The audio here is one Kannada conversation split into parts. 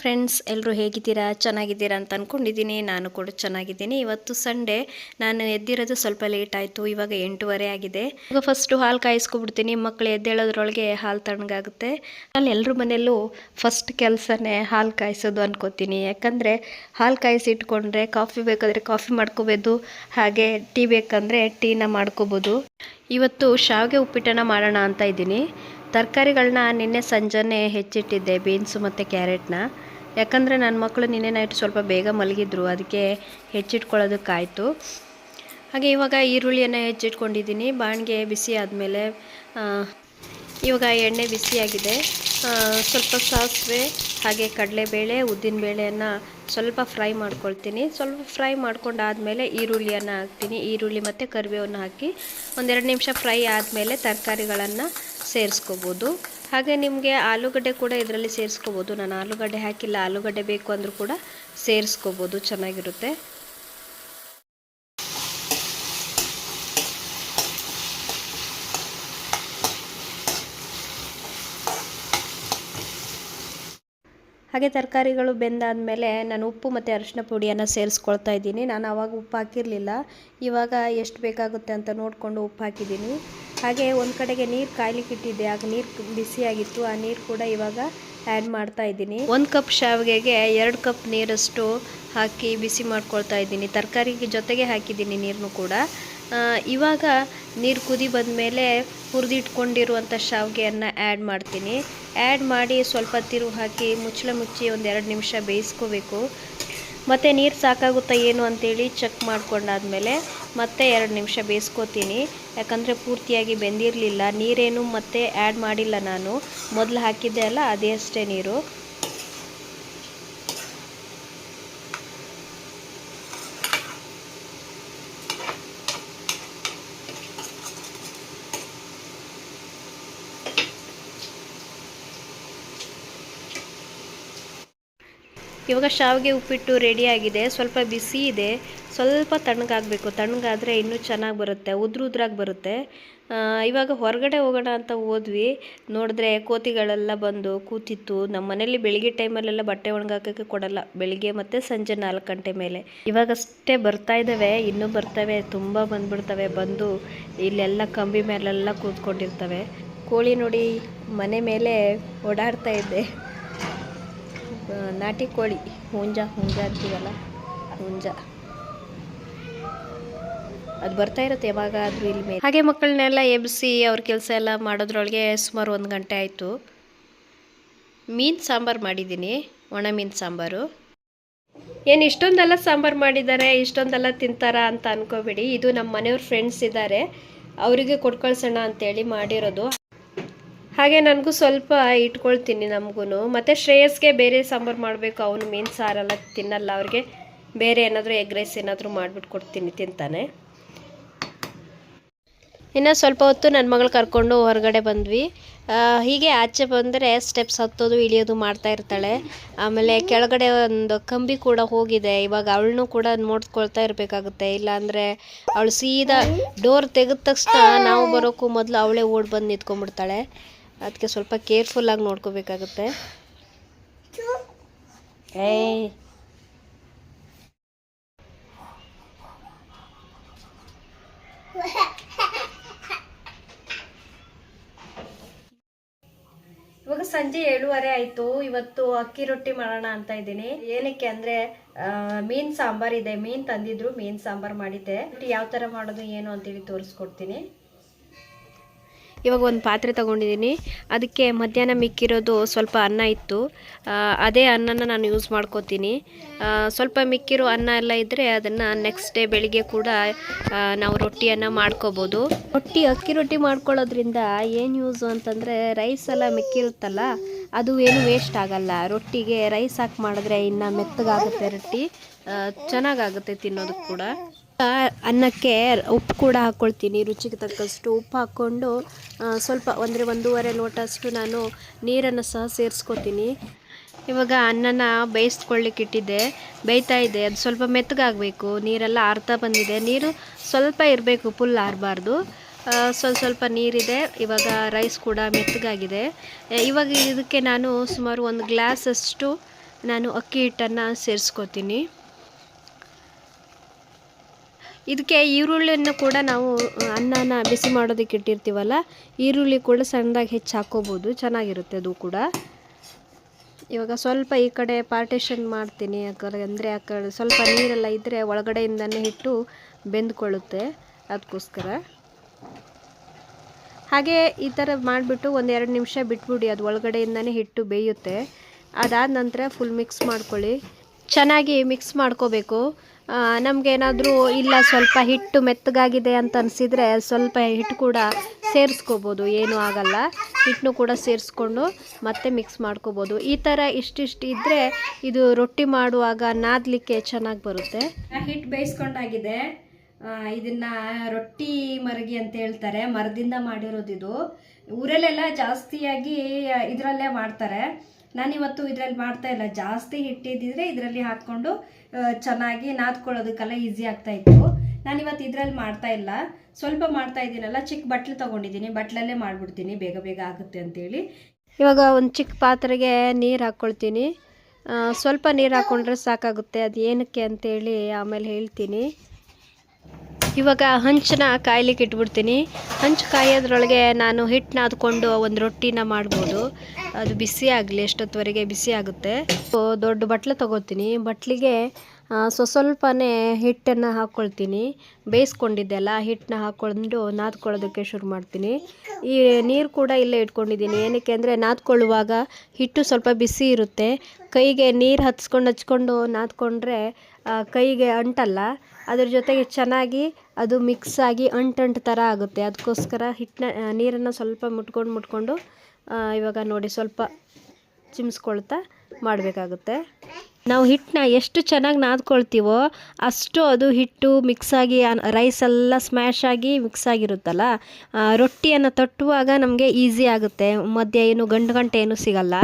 ಫ್ರೆಂಡ್ಸ್ ಎಲ್ಲರೂ ಹೇಗಿದ್ದೀರಾ? ಚೆನ್ನಾಗಿದ್ದೀರಾ ಅಂತ ಅಂದ್ಕೊಂಡಿದ್ದೀನಿ ನಾನು ಕೂಡ ಚೆನ್ನಾಗಿದ್ದೀನಿ. ಇವತ್ತು ಸಂಡೇ, ನಾನು ಎದ್ದಿರೋದು ಸ್ವಲ್ಪ ಲೇಟ್ ಆಯಿತು. ಇವಾಗ ಎಂಟೂವರೆ ಆಗಿದೆ. ಈಗ ಫಸ್ಟು ಹಾಲು ಕಾಯಿಸ್ಕೊಬಿಡ್ತೀನಿ. ಮಕ್ಕಳು ಎದ್ದೇಳೋದ್ರೊಳಗೆ ಹಾಲು ತಣ್ಣಗಾಗುತ್ತೆ. ನಾನು ಎಲ್ಲರ ಮನೆಯಲ್ಲೂ ಫಸ್ಟ್ ಕೆಲಸನೇ ಹಾಲು ಕಾಯಿಸೋದು ಅನ್ಕೋತೀನಿ. ಯಾಕಂದರೆ ಹಾಲು ಕಾಯಿಸಿ ಇಟ್ಕೊಂಡ್ರೆ ಕಾಫಿ ಬೇಕಾದರೆ ಕಾಫಿ ಮಾಡ್ಕೋಬೋದು, ಹಾಗೆ ಟೀ ಬೇಕಂದರೆ ಟೀನ ಮಾಡ್ಕೋಬೋದು. ಇವತ್ತು ಶಾವಿಗೆ ಉಪ್ಪಿಟ್ಟನ್ನು ಮಾಡೋಣ ಅಂತ ಇದ್ದೀನಿ. ತರಕಾರಿಗಳನ್ನ ನಿನ್ನೆ ಸಂಜೆನೇ ಹೆಚ್ಚಿಟ್ಟಿದ್ದೆ, ಬೀನ್ಸು ಮತ್ತು ಕ್ಯಾರೆಟ್ನ. ಯಾಕಂದರೆ ನನ್ನ ಮಕ್ಕಳು ನಿನ್ನೆ ನೈಟ್ ಸ್ವಲ್ಪ ಬೇಗ ಮಲಗಿದ್ರು ಅದಕ್ಕೆ ಹೆಚ್ಚಿಟ್ಕೊಳ್ಳೋದಕ್ಕಾಯಿತು. ಹಾಗೆ ಇವಾಗ ಈರುಳ್ಳಿಯನ್ನು ಹೆಚ್ಚಿಟ್ಕೊಂಡಿದ್ದೀನಿ, ಬಾಣಿಗೆ ಬಿಸಿ ಆದಮೇಲೆ ಇವಾಗ ಎಣ್ಣೆ ಬಿಸಿಯಾಗಿದೆ. ಸ್ವಲ್ಪ ಸಾಸಿವೆ, ಹಾಗೆ ಕಡಲೆಬೇಳೆ, ಉದ್ದಿನಬೇಳೆಯನ್ನು ಸ್ವಲ್ಪ ಫ್ರೈ ಮಾಡ್ಕೊಳ್ತೀನಿ. ಸ್ವಲ್ಪ ಫ್ರೈ ಮಾಡ್ಕೊಂಡಾದಮೇಲೆ ಈರುಳ್ಳಿಯನ್ನು ಹಾಕ್ತೀನಿ. ಈರುಳ್ಳಿ ಮತ್ತು ಕರಿಬೇವನ್ನು ಹಾಕಿ ಒಂದೆರಡು ನಿಮಿಷ ಫ್ರೈ ಆದಮೇಲೆ ತರಕಾರಿಗಳನ್ನು ಸೇರಿಸ್ಕೋಬೋದು. ಹಾಗೆ ನಿಮಗೆ ಆಲೂಗಡ್ಡೆ ಕೂಡ ಇದರಲ್ಲಿ ಸೇರಿಸ್ಕೋಬೋದು. ನಾನು ಆಲೂಗಡ್ಡೆ ಹಾಕಿಲ್ಲ, ಆಲೂಗಡ್ಡೆ ಬೇಕು ಅಂದರೂ ಕೂಡ ಸೇರಿಸ್ಕೋಬೋದು, ಚೆನ್ನಾಗಿರುತ್ತೆ. ಹಾಗೆ ತರಕಾರಿಗಳು ಬೆಂದಾದಮೇಲೆ ನಾನು ಉಪ್ಪು ಮತ್ತು ಅರಿಶಿನ ಪುಡಿಯನ್ನು ಸೇರಿಸ್ಕೊಳ್ತಾ ಇದ್ದೀನಿ. ನಾನು ಆವಾಗ ಉಪ್ಪು ಹಾಕಿರಲಿಲ್ಲ. ಇವಾಗ ಎಷ್ಟು ಬೇಕಾಗುತ್ತೆ ಅಂತ ನೋಡಿಕೊಂಡು ಉಪ್ಪು ಹಾಕಿದ್ದೀನಿ. ಹಾಗೆ ಒಂದು ಕಡೆಗೆ ನೀರು ಕಾಯ್ಲಿಕ್ಕೆ ಇಟ್ಟಿದ್ದೆ. ಆಗ ನೀರು ಬಿಸಿಯಾಗಿತ್ತು ಆ ನೀರು ಕೂಡ ಇವಾಗ ಆ್ಯಡ್ ಮಾಡ್ತಾ ಇದ್ದೀನಿ. ಒಂದು ಕಪ್ ಶಾವಿಗೆಗೆ ಎರಡು ಕಪ್ ನೀರಷ್ಟು ಹಾಕಿ ಬಿಸಿ ಮಾಡ್ಕೊಳ್ತಾ ಇದ್ದೀನಿ. ತರಕಾರಿಗೆ ಜೊತೆಗೆ ಹಾಕಿದ್ದೀನಿ ನೀರನ್ನು ಕೂಡ. ಇವಾಗ ನೀರು ಕುದಿ ಬಂದಮೇಲೆ ಹುರಿದಿಟ್ಕೊಂಡಿರುವಂಥ ಶಾವಿಗೆಯನ್ನು ಆ್ಯಡ್ ಮಾಡ್ತೀನಿ. ಆ್ಯಡ್ ಮಾಡಿ ಸ್ವಲ್ಪ ತಿರು ಹಾಕಿ ಮುಚ್ಚಳ ಮುಚ್ಚಿ ಒಂದು ಎರಡು ನಿಮಿಷ ಬೇಯಿಸ್ಕೋಬೇಕು. ಮತ್ತು ನೀರು ಸಾಕಾಗುತ್ತಾ ಏನು ಅಂತೇಳಿ ಚೆಕ್ ಮಾಡ್ಕೊಂಡಾದ್ಮೇಲೆ ಮತ್ತೆ ಎರಡು ನಿಮಿಷ ಬೇಯಿಸ್ಕೋತೀನಿ ಯಾಕಂದರೆ ಪೂರ್ತಿಯಾಗಿ ಬೆಂದಿರಲಿಲ್ಲ. ನೀರೇನು ಮತ್ತೆ ಆ್ಯಡ್ ಮಾಡಿಲ್ಲ ನಾನು. ಮೊದಲು ಹಾಕಿದ್ದೆ ಅಲ್ಲ, ಅದೇ ಅಷ್ಟೇ ನೀರು. ಇವಾಗ ಶಾವಿಗೆ ಉಪ್ಪಿಟ್ಟು ರೆಡಿಯಾಗಿದೆ ಸ್ವಲ್ಪ ಬಿಸಿ ಇದೆ. ಸ್ವಲ್ಪ ತಣ್ಣಗಾಗಬೇಕು. ತಣ್ಣಗಾದರೆ ಇನ್ನೂ ಚೆನ್ನಾಗಿ ಬರುತ್ತೆ. ಉದ್ರ ಉದ್ರಾಗಿ ಬರುತ್ತೆ. ಇವಾಗ ಹೊರಗಡೆ ಹೋಗೋಣ ಅಂತ ಹೋದ್ವಿ. ನೋಡಿದ್ರೆ ಕೋತಿಗಳೆಲ್ಲ ಬಂದು ಕೂತಿತ್ತು. ನಮ್ಮ ಮನೇಲಿ ಬೆಳಿಗ್ಗೆ ಟೈಮಲ್ಲೆಲ್ಲ ಬಟ್ಟೆ ಒಣಗಾಕೋಕ್ಕೆ ಕೊಡಲ್ಲ. ಬೆಳಿಗ್ಗೆ ಮತ್ತು ಸಂಜೆ ನಾಲ್ಕು ಗಂಟೆ ಮೇಲೆ. ಇವಾಗಷ್ಟೇ ಬರ್ತಾ ಇದ್ದಾವೆ. ಇನ್ನೂ ಬರ್ತವೆ. ತುಂಬ ಬಂದ್ಬಿಡ್ತವೆ. ಬಂದು ಇಲ್ಲೆಲ್ಲ ಕಂಬಿ ಮೇಲೆಲ್ಲ ಕೂತ್ಕೊಂಡಿರ್ತವೆ. ಕೋಳಿ ನೋಡಿ ಮನೆ ಮೇಲೆ ಓಡಾಡ್ತಾ ಇದ್ದೆ ನಾಟಿ ಕೋಳಿ, ಹುಂಜ ಹುಂಜ ಅಂತೀವಲ್ಲ? ಹುಂಜ. ಅದು ಬರ್ತಾ ಇರುತ್ತೆ ಯಾವಾಗಾದ್ರೂ ಇಲ್ಲಿ ಮೇಲೆ. ಹಾಗೆ ಮಕ್ಕಳನ್ನೆಲ್ಲ ಎಬ್ಬಿಸಿ ಅವ್ರ ಕೆಲಸ ಎಲ್ಲ ಮಾಡೋದ್ರೊಳಗೆ ಸುಮಾರು ಒಂದು ಗಂಟೆ ಆಯಿತು. ಮೀನು ಸಾಂಬಾರು ಮಾಡಿದ್ದೀನಿ, ಒಣ ಮೀನು ಸಾಂಬಾರು. ಏನು ಇಷ್ಟೊಂದೆಲ್ಲ ಸಾಂಬಾರು ಮಾಡಿದ್ದಾರೆ, ಇಷ್ಟೊಂದೆಲ್ಲ ತಿಂತಾರಾ ಅಂತ ಅನ್ಕೋಬೇಡಿ. ಇದು ನಮ್ಮ ಮನೆಯವ್ರ ಫ್ರೆಂಡ್ಸ್ ಇದ್ದಾರೆ. ಅವರಿಗೆ ಕೊಟ್ಕಳ್ಸೋಣ ಅಂತೇಳಿ ಮಾಡಿರೋದು. ಹಾಗೆ ನನಗೂ ಸ್ವಲ್ಪ ಇಟ್ಕೊಳ್ತೀನಿ ನಮಗೂ ಮತ್ತು ಶ್ರೇಯಸ್ಗೆ ಬೇರೆ ಸಾಂಬಾರು ಮಾಡಬೇಕು. ಅವನು ಮೀನು ಸಾರೆಲ್ಲ ತಿನ್ನಲ್ಲ. ಅವ್ರಿಗೆ ಬೇರೆ ಏನಾದರೂ ಎಗ್ ರೈಸ್ ಏನಾದರೂ ಮಾಡಿಬಿಟ್ಟು ಕೊಡ್ತೀನಿ ತಿಂತಾನೆ. ಇನ್ನು ಸ್ವಲ್ಪ ಹೊತ್ತು ನನ್ನ ಮಗಳು ಕರ್ಕೊಂಡು ಹೊರಗಡೆ ಬಂದ್ವಿ. ಹೀಗೆ ಆಚೆ ಬಂದರೆ ಸ್ಟೆಪ್ಸ್ ಹತ್ತೋದು, ಇಳಿಯೋದು ಮಾಡ್ತಾ ಇರ್ತಾಳೆ. ಆಮೇಲೆ ಕೆಳಗಡೆ ಒಂದು ಕಂಬಿ ಕೂಡ ಹೋಗಿದೆ. ಇವಾಗ ಅವಳನ್ನೂ ಕೂಡ ನೋಡ್ಕೊಳ್ತಾ ಇರಬೇಕಾಗುತ್ತೆ. ಇಲ್ಲಾಂದರೆ ಅವಳು ಸೀದಾ ಡೋರ್ ತೆಗೆದ ತಕ್ಷಣ ನಾವು ಬರೋಕ್ಕೂ ಮೊದಲು ಅವಳೇ ಓಡಿ ಬಂದು ನಿಂತ್ಕೊಂಡ್ಬಿಡ್ತಾಳೆ. ಅದಕ್ಕೆ ಸ್ವಲ್ಪ ಕೇರ್ಫುಲ್ಲಾಗಿ ನೋಡ್ಕೋಬೇಕಾಗುತ್ತೆ. ಇವಾಗ ಸಂಜೆ ಏಳುವರೆ ಆಯ್ತು. ಇವತ್ತು ಅಕ್ಕಿ ರೊಟ್ಟಿ ಮಾಡೋಣ ಅಂತ ಇದ್ದೀನಿ. ಏನಕ್ಕೆ ಅಂದ್ರೆ ಮೀನ್ ಸಾಂಬಾರ್ ಇದೆ. ಮೀನ್ ತಂದಿದ್ರು, ಮೀನ್ ಸಾಂಬಾರ್ ಮಾಡಿದ್ದೆ. ಯಾವ ತರ ಮಾಡೋದು, ಏನು ಅಂತೇಳಿ ತೋರಿಸ್ಕೊಡ್ತೀನಿ. ಇವಾಗ ಒಂದು ಪಾತ್ರೆ ತಗೊಂಡಿದ್ದೀನಿ ಅದಕ್ಕೆ ಮಧ್ಯಾಹ್ನ ಮಿಕ್ಕಿರೋದು ಸ್ವಲ್ಪ ಅನ್ನ ಇತ್ತು. ಅದೇ ಅನ್ನನ ನಾನು ಯೂಸ್ ಮಾಡ್ಕೋತೀನಿ. ಸ್ವಲ್ಪ ಮಿಕ್ಕಿರೋ ಅನ್ನ ಎಲ್ಲ ಇದ್ದರೆ ಅದನ್ನು ನೆಕ್ಸ್ಟ್ ಡೇ ಬೆಳಿಗ್ಗೆ ಕೂಡ ನಾವು ರೊಟ್ಟಿಯನ್ನು ಮಾಡ್ಕೋಬೋದು. ರೊಟ್ಟಿ, ಅಕ್ಕಿ ರೊಟ್ಟಿ ಮಾಡ್ಕೊಳ್ಳೋದ್ರಿಂದ ಏನು ಯೂಸು ಅಂತಂದರೆ ರೈಸ್ ಎಲ್ಲ ಮಿಕ್ಕಿರುತ್ತಲ್ಲ, ಅದು ಏನು ವೇಸ್ಟ್ ಆಗಲ್ಲ. ರೊಟ್ಟಿಗೆ ರೈಸ್ ಹಾಕಿ ಮಾಡಿದ್ರೆ ಇನ್ನೂ ಮೆತ್ತಗಾಗುತ್ತೆ ರೊಟ್ಟಿ. ಚೆನ್ನಾಗಾಗುತ್ತೆ ತಿನ್ನೋದಕ್ಕೆ ಕೂಡ. ಅನ್ನಕ್ಕೆ ಉಪ್ಪು ಕೂಡ ಹಾಕ್ಕೊಳ್ತೀನಿ ರುಚಿಗೆ ತಕ್ಕಷ್ಟು ಉಪ್ಪು ಹಾಕ್ಕೊಂಡು ಸ್ವಲ್ಪ ಅಂದರೆ ಒಂದೂವರೆ ಲೋಟಷ್ಟು ನಾನು ನೀರನ್ನು ಸಹ ಸೇರಿಸ್ಕೊತೀನಿ. ಇವಾಗ ಅನ್ನನ ಬೇಯಿಸ್ಕೊಳ್ಳಿಕ್ಕೆ ಇಟ್ಟಿದ್ದೆ, ಬೇಯ್ತಾ ಇದೆ, ಅದು ಸ್ವಲ್ಪ ಮೆತ್ತಗಾಗಬೇಕು, ನೀರೆಲ್ಲ ಆರ್ತಾ ಬಂದಿದೆ, ನೀರು ಸ್ವಲ್ಪ ಇರಬೇಕು ಫುಲ್ ಆರಬಾರ್ದು. ಸ್ವಲ್ಪ ಸ್ವಲ್ಪ ನೀರಿದೆ, ಇವಾಗ ರೈಸ್ ಕೂಡ ಮೆತ್ತಗಾಗಿದೆ. ಇವಾಗ ಇದಕ್ಕೆ ನಾನು ಸುಮಾರು ಒಂದು ಗ್ಲಾಸಷ್ಟು ನಾನು ಅಕ್ಕಿ ಹಿಟ್ಟನ್ನು ಸೇರಿಸ್ಕೋತೀನಿ. ಇದಕ್ಕೆ ಈರುಳ್ಳಿಯನ್ನು ಕೂಡ ನಾವು ಅನ್ನನ ಬಿಸಿ ಮಾಡೋದಕ್ಕೆ ಇಟ್ಟಿರ್ತೀವಲ್ಲ, ಈರುಳ್ಳಿ ಕೂಡ ಸಣ್ಣದಾಗಿ ಹೆಚ್ಚು ಹಾಕೋಬೋದು, ಚೆನ್ನಾಗಿರುತ್ತೆ ಅದು ಕೂಡ. ಇವಾಗ ಸ್ವಲ್ಪ ಈ ಕಡೆ ಪಾರ್ಟೇಷನ್ ಮಾಡ್ತೀನಿ ಅಂದರೆ ಆ ಕಡೆ ಸ್ವಲ್ಪ ನೀರೆಲ್ಲ ಇದ್ದರೆ ಒಳಗಡೆಯಿಂದನೇ ಹಿಟ್ಟು ಬೆಂದ್ಕೊಳ್ಳುತ್ತೆ ಅದಕ್ಕೋಸ್ಕರ. ಹಾಗೆ ಈ ಥರ ಮಾಡಿಬಿಟ್ಟು ಒಂದು ಎರಡು ನಿಮಿಷ ಬಿಟ್ಬಿಡಿ, ಅದು ಒಳಗಡೆಯಿಂದನೇ ಹಿಟ್ಟು ಬೇಯುತ್ತೆ. ಅದಾದ ನಂತರ ಫುಲ್ ಮಿಕ್ಸ್ ಮಾಡ್ಕೊಳ್ಳಿ. ಚೆನ್ನಾಗಿ ಮಿಕ್ಸ್ ಮಾಡ್ಕೋಬೇಕು. ನಮಗೇನಾದರೂ ಇಲ್ಲ, ಸ್ವಲ್ಪ ಹಿಟ್ಟು ಮೆತ್ತಗಾಗಿದೆ ಅಂತ ಅನಿಸಿದರೆ ಸ್ವಲ್ಪ ಹಿಟ್ಟು ಕೂಡ ಸೇರಿಸ್ಕೋಬೋದು. ಏನೂ ಆಗಲ್ಲ. ಹಿಟ್ಟನ್ನು ಕೂಡ ಸೇರಿಸ್ಕೊಂಡು ಮತ್ತೆ ಮಿಕ್ಸ್ ಮಾಡ್ಕೋಬೋದು. ಈ ಥರ ಇಷ್ಟಿಷ್ಟು ಇದ್ದರೆ ಇದು ರೊಟ್ಟಿ ಮಾಡುವಾಗ ನಾದಲಿಕ್ಕೆ ಚೆನ್ನಾಗಿ ಬರುತ್ತೆ. ಹಿಟ್ಟು ಬೇಯಿಸ್ಕೊಂಡಾಗಿದೆ. ಇದನ್ನ ರೊಟ್ಟಿ ಮರಗಿ ಅಂತ ಹೇಳ್ತಾರೆ. ಮರದಿಂದ ಮಾಡಿರೋದು ಇದು. ಊರಲ್ಲೆಲ್ಲ ಜಾಸ್ತಿಯಾಗಿ ಇದರಲ್ಲೇ ಮಾಡ್ತಾರೆ. ನಾನಿವತ್ತು ಇದರಲ್ಲಿ ಮಾಡ್ತಾ ಇಲ್ಲ. ಜಾಸ್ತಿ ಹಿಟ್ಟಿದ್ದಿದ್ರೆ ಇದರಲ್ಲಿ ಹಾಕ್ಕೊಂಡು ಚೆನ್ನಾಗಿ ನಾದ್ಕೊಳ್ಳೋದಕ್ಕೆಲ್ಲ ಈಸಿ ಆಗ್ತಾ ಇತ್ತು. ನಾನಿವತ್ತು ಇದರಲ್ಲಿ ಮಾಡ್ತಾ ಇಲ್ಲ. ಸ್ವಲ್ಪ ಮಾಡ್ತಾ ಇದ್ದೀನಲ್ಲ, ಚಿಕ್ಕ ಬಟ್ಲು ತೊಗೊಂಡಿದ್ದೀನಿ. ಬಟ್ಲಲ್ಲೇ ಮಾಡಿಬಿಡ್ತೀನಿ. ಬೇಗ ಬೇಗ ಆಗುತ್ತೆ ಅಂತೇಳಿ. ಇವಾಗ ಒಂದು ಚಿಕ್ಕ ಪಾತ್ರೆಗೆ ನೀರು ಹಾಕ್ಕೊಳ್ತೀನಿ ಸ್ವಲ್ಪ ನೀರು ಹಾಕ್ಕೊಂಡ್ರೆ ಸಾಕಾಗುತ್ತೆ. ಅದು ಏನಕ್ಕೆ ಅಂತೇಳಿ ಆಮೇಲೆ ಹೇಳ್ತೀನಿ. ಇವಾಗ ಹಂಚನ್ನ ಕಾಯ್ಲಿಕ್ಕೆ ಇಟ್ಬಿಡ್ತೀನಿ. ಹಂಚು ಕಾಯೋದ್ರೊಳಗೆ ನಾನು ಹಿಟ್ಟು ನಾದ್ಕೊಂಡು ಒಂದು ರೊಟ್ಟಿನ ಮಾಡ್ಬೋದು. ಅದು ಬಿಸಿ ಆಗಲಿ, ಎಷ್ಟೊತ್ತುವರೆಗೆ ಬಿಸಿ ಆಗುತ್ತೆ. ದೊಡ್ಡ ಬಟ್ಲು ತಗೋತೀನಿ. ಬಟ್ಲಿಗೆ ಸ್ವಸ್ವಲ್ಪನೇ ಸ್ವ ಸ್ವಲ್ಪನೇ ಹಿಟ್ಟನ್ನು ಹಾಕ್ಕೊಳ್ತೀನಿ ಬೇಯಿಸ್ಕೊಂಡಿದ್ದೆಲ್ಲ ಹಿಟ್ಟನ್ನ ಹಾಕ್ಕೊಂಡು ನಾದ್ಕೊಳ್ಳೋದಕ್ಕೆ ಶುರು ಮಾಡ್ತೀನಿ. ಈ ನೀರು ಕೂಡ ಇಲ್ಲೇ ಇಟ್ಕೊಂಡಿದ್ದೀನಿ. ಏನಕ್ಕೆ ಅಂದರೆ ನಾದ್ಕೊಳ್ಳುವಾಗ ಹಿಟ್ಟು ಸ್ವಲ್ಪ ಬಿಸಿ ಇರುತ್ತೆ. ಕೈಗೆ ನೀರು ಹಚ್ಕೊಂಡು ಹಚ್ಕೊಂಡು ನಾದ್ಕೊಂಡ್ರೆ ಕೈಗೆ ಅಂಟಲ್ಲ. ಅದ್ರ ಜೊತೆಗೆ ಚೆನ್ನಾಗಿ ಅದು ಮಿಕ್ಸ್ ಆಗಿ ಅಂಟಂಟು ಥರ ಆಗುತ್ತೆ. ಅದಕ್ಕೋಸ್ಕರ ಹಿಟ್ಟನ್ನ ನೀರನ್ನು ಸ್ವಲ್ಪ ಮುಟ್ಕೊಂಡು ಮುಟ್ಕೊಂಡು ಇವಾಗ ನೋಡಿ ಸ್ವಲ್ಪ ಚಿಮ್ಸ್ಕೊಳ್ತಾ ಮಾಡಬೇಕಾಗುತ್ತೆ. ನಾವು ಹಿಟ್ಟನ್ನ ಎಷ್ಟು ಚೆನ್ನಾಗಿ ನಾದ್ಕೊಳ್ತೀವೋ ಅಷ್ಟು ಅದು ಹಿಟ್ಟು ಮಿಕ್ಸ್ ಆಗಿ ರೈಸ್ ಎಲ್ಲ ಸ್ಮ್ಯಾಶ್ ಆಗಿ ಮಿಕ್ಸ್ ಆಗಿರುತ್ತಲ್ಲ ರೊಟ್ಟಿಯನ್ನು ತಟ್ಟುವಾಗ ನಮಗೆ ಈಸಿ ಆಗುತ್ತೆ. ಮಧ್ಯ ಏನು ಗಂಟು ಗಂಟೆ ಏನು ಸಿಗಲ್ಲ.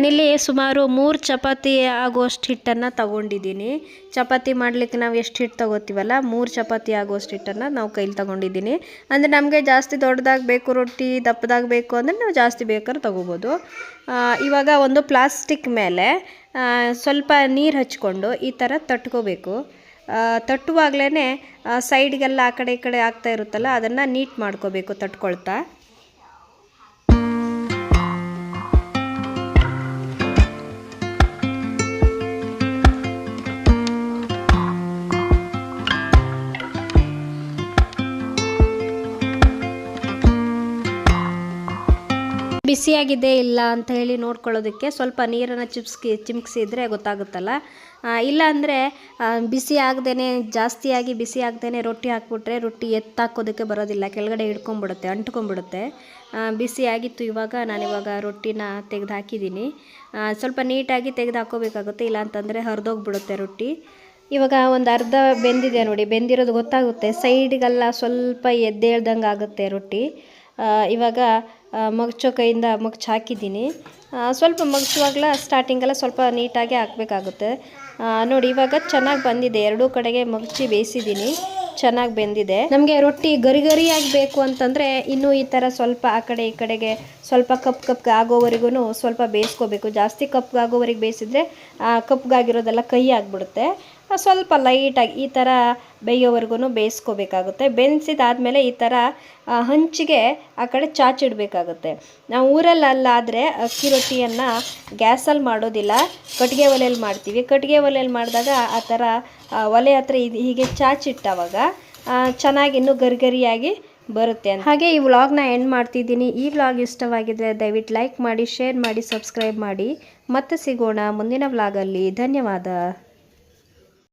ನಾನಿಲ್ಲಿ ಸುಮಾರು ಮೂರು ಚಪಾತಿ ಆಗುವಷ್ಟು ಹಿಟ್ಟನ್ನು ತಗೊಂಡಿದ್ದೀನಿ. ಚಪಾತಿ ಮಾಡಲಿಕ್ಕೆ ನಾವು ಎಷ್ಟು ಹಿಟ್ಟು ತಗೋತೀವಲ್ಲ, ಮೂರು ಚಪಾತಿ ಆಗುವಷ್ಟು ಹಿಟ್ಟನ್ನು ನಾವು ಕೈಲಿ ತಗೊಂಡಿದ್ದೀನಿ. ಅಂದರೆ ನಮಗೆ ಜಾಸ್ತಿ ದೊಡ್ಡದಾಗಿ ಬೇಕು, ರೊಟ್ಟಿ ದಪ್ಪದಾಗ ಬೇಕು ಅಂದರೆ ನಾವು ಜಾಸ್ತಿ ಬೇಕಾದ್ರೆ ತೊಗೋಬೋದು. ಇವಾಗ ಒಂದು ಪ್ಲಾಸ್ಟಿಕ್ ಮೇಲೆ ಸ್ವಲ್ಪ ನೀರು ಹಚ್ಕೊಂಡು ಈ ಥರ ತಟ್ಕೋಬೇಕು. ತಟ್ಟುವಾಗಲೇ ಸೈಡ್ಗೆಲ್ಲ ಆ ಕಡೆ ಈ ಕಡೆ ಆಗ್ತಾ ಇರುತ್ತಲ್ಲ, ಅದನ್ನು ನೀಟ್ ಮಾಡ್ಕೋಬೇಕು ತಟ್ಕೊಳ್ತಾ. ಬಿಸಿಯಾಗಿದೆ ಇಲ್ಲ ಅಂತ ಹೇಳಿ ನೋಡ್ಕೊಳ್ಳೋದಕ್ಕೆ ಸ್ವಲ್ಪ ನೀರನ್ನು ಚಿಪ್ಸ್ಕಿ ಚಿಮ್ಕಿಸಿದ್ರೆ ಗೊತ್ತಾಗುತ್ತಲ್ಲ. ಇಲ್ಲ ಅಂದರೆ ಬಿಸಿ ಆಗದೇ ಜಾಸ್ತಿಯಾಗಿ ಬಿಸಿ ಆಗದೇ ರೊಟ್ಟಿ ಹಾಕ್ಬಿಟ್ರೆ ರೊಟ್ಟಿ ಎತ್ತಾಕೋದಕ್ಕೆ ಬರೋದಿಲ್ಲ. ಕೆಳಗಡೆ ಹಿಡ್ಕೊಂಬಿಡುತ್ತೆ, ಅಂಟ್ಕೊಂಬಿಡುತ್ತೆ. ಬಿಸಿ ಆಗಿತ್ತು ಇವಾಗ, ನಾನಿವಾಗ ರೊಟ್ಟಿನ ತೆಗೆದು ಹಾಕಿದ್ದೀನಿ ಸ್ವಲ್ಪ ನೀಟಾಗಿ ತೆಗೆದು ಹಾಕೋಬೇಕಾಗುತ್ತೆ ಇಲ್ಲ ಅಂತಂದರೆ ಹರಿದೋಗ್ಬಿಡುತ್ತೆ ರೊಟ್ಟಿ. ಇವಾಗ ಒಂದು ಅರ್ಧ ಬೆಂದಿದೆ ನೋಡಿ, ಬೆಂದಿರೋದು ಗೊತ್ತಾಗುತ್ತೆ. ಸೈಡ್ಗೆಲ್ಲ ಸ್ವಲ್ಪ ಎದ್ದೇಳ್ದಂಗೆ ಆಗುತ್ತೆ ರೊಟ್ಟಿ ಇವಾಗ ಮಗ್ಚೋ ಕೈಯಿಂದ ಮಗ್ಚು ಹಾಕಿದ್ದೀನಿ. ಸ್ವಲ್ಪ ಮಗ್ಚುವಾಗಲ ಸ್ಟಾರ್ಟಿಂಗೆಲ್ಲ ಸ್ವಲ್ಪ ನೀಟಾಗಿ ಹಾಕಬೇಕಾಗುತ್ತೆ. ನೋಡಿ, ಇವಾಗ ಚೆನ್ನಾಗಿ ಬಂದಿದೆ. ಎರಡೂ ಕಡೆಗೆ ಮಗ್ಚಿ ಬೇಯಿಸಿದ್ದೀನಿ. ಚೆನ್ನಾಗಿ ಬೆಂದಿದೆ. ನಮಗೆ ರೊಟ್ಟಿ ಗರಿ ಗರಿಯಾಗಿ ಬೇಕು ಅಂತಂದರೆ ಇನ್ನೂ ಈ ಥರ ಸ್ವಲ್ಪ ಆ ಕಡೆ ಈ ಕಡೆಗೆ ಸ್ವಲ್ಪ ಕಪ್ ಕಪ್ಗೆ ಆಗೋವರೆಗೂ ಸ್ವಲ್ಪ ಬೇಯಿಸ್ಕೋಬೇಕು. ಜಾಸ್ತಿ ಕಪ್ಗಾಗೋವರೆಗೆ ಬೇಯಿಸಿದ್ರೆ ಕಪ್ಗಾಗಿರೋದೆಲ್ಲ ಕೈ ಆಗಿಬಿಡುತ್ತೆ. ಸ್ವಲ್ಪ ಲೈಟಾಗಿ ಈ ಥರ ಬೇಯೋವರೆಗೂ ಬೇಯಿಸ್ಕೋಬೇಕಾಗುತ್ತೆ. ಮೇಲೆ ಈ ಥರ ಹಂಚಿಗೆ ಆ ಕಡೆ ಚಾಚಿಡಬೇಕಾಗುತ್ತೆ. ನಾವು ಊರಲ್ಲಲ್ಲಾದರೆ ಅಕ್ಕಿ ರೊಟ್ಟಿಯನ್ನು ಗ್ಯಾಸಲ್ಲಿ ಮಾಡೋದಿಲ್ಲ. ಕಟ್ಟಿಗೆ ಒಲೆಯಲ್ಲಿ ಮಾಡ್ತೀವಿ. ಕಟ್ಟಿಗೆ ಒಲೆಯಲ್ಲಿ ಮಾಡಿದಾಗ ಆ ಥರ ಒಲೆ ಹತ್ರ ಇದು ಹೀಗೆ ಚಾಚಿಟ್ಟವಾಗ ಚೆನ್ನಾಗಿ ಇನ್ನೂ ಗರಿಗರಿಯಾಗಿ ಬರುತ್ತೆ ಹಾಗೆ ಈ ವ್ಲಾಗ್ನ ಎಂಡ್ ಮಾಡ್ತಿದ್ದೀನಿ. ಈ ವ್ಲಾಗ್ ಇಷ್ಟವಾಗಿದ್ದರೆ ದಯವಿಟ್ಟು ಲೈಕ್ ಮಾಡಿ, ಶೇರ್ ಮಾಡಿ, ಸಬ್ಸ್ಕ್ರೈಬ್ ಮಾಡಿ. ಮತ್ತೆ ಸಿಗೋಣ ಮುಂದಿನ ವ್ಲಾಗಲ್ಲಿ. ಧನ್ಯವಾದ.